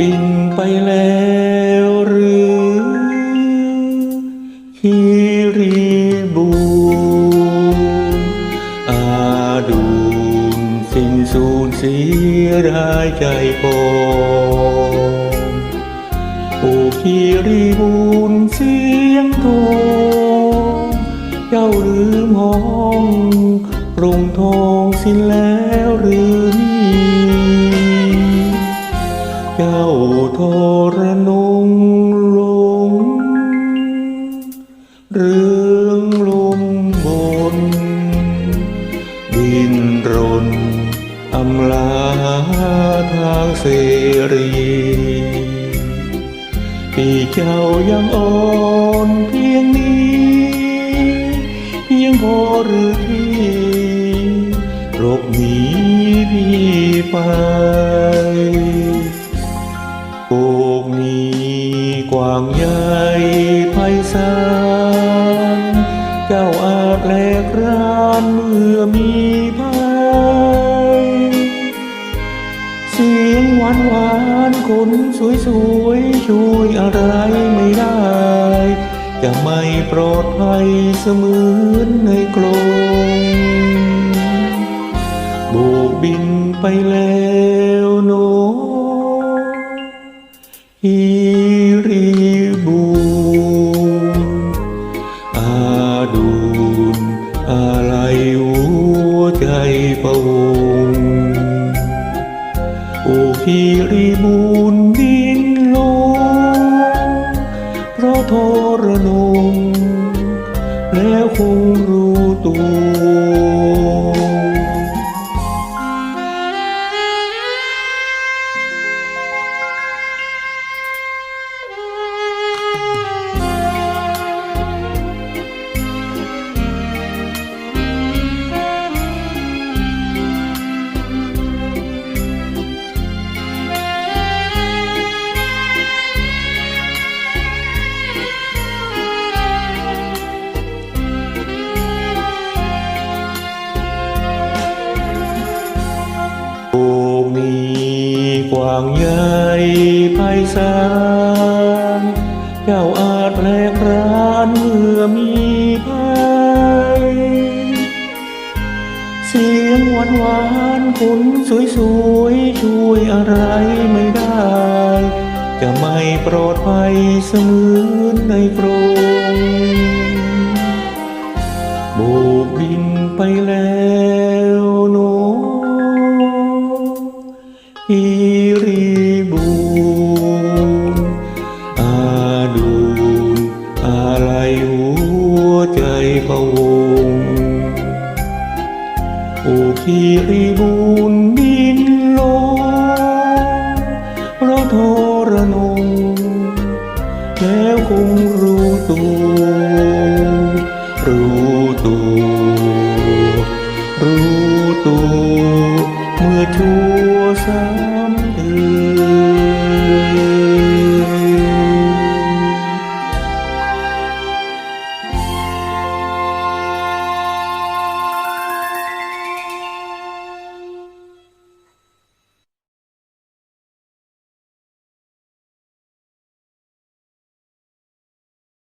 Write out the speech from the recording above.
บินไปแล้วหรือฮิริบูอาดูนสิ้นสูญเสียรายใจพองปูคีริบูนเสียงโทเจ้าหรือมองกรุงทองสิ้นแล้วหรือ ทรนงลงเรื่องลมบน ดินรนอำลาทางเสรีที่เจ้ายังอ่อนเพียงนี้เพียงพอหรือที่หลบหนีพี่ไป ใหญ่ไพศาลเจ้าอาจแลกรานเมื่อมีภัย เสียงหวานหวานคนสวยสวยช่วยอะไรไม่ได้ จะไม่ปลอดภัยเสมือนในกรงโบกบินไปแล้วโนฮิ โอ้ฮิริบูรณ์ดินลงเพราะทรนงแล้วคงรู้ตัวางใหญ่ไพศาลเจ้าอาจแปลกรานเมื่อมีภัยเสียงหวานหวานๆคนสวยสวยช่วยอะไรไม่ได้ จะไม่ปลอดภัยเสมือนในกรงโบกบินไปแล้ว โอคีริบูลบินลงเราทรนงแล้วคงรู้ตัวรู้ตัวรู้ตัวเมื่อชั่วสา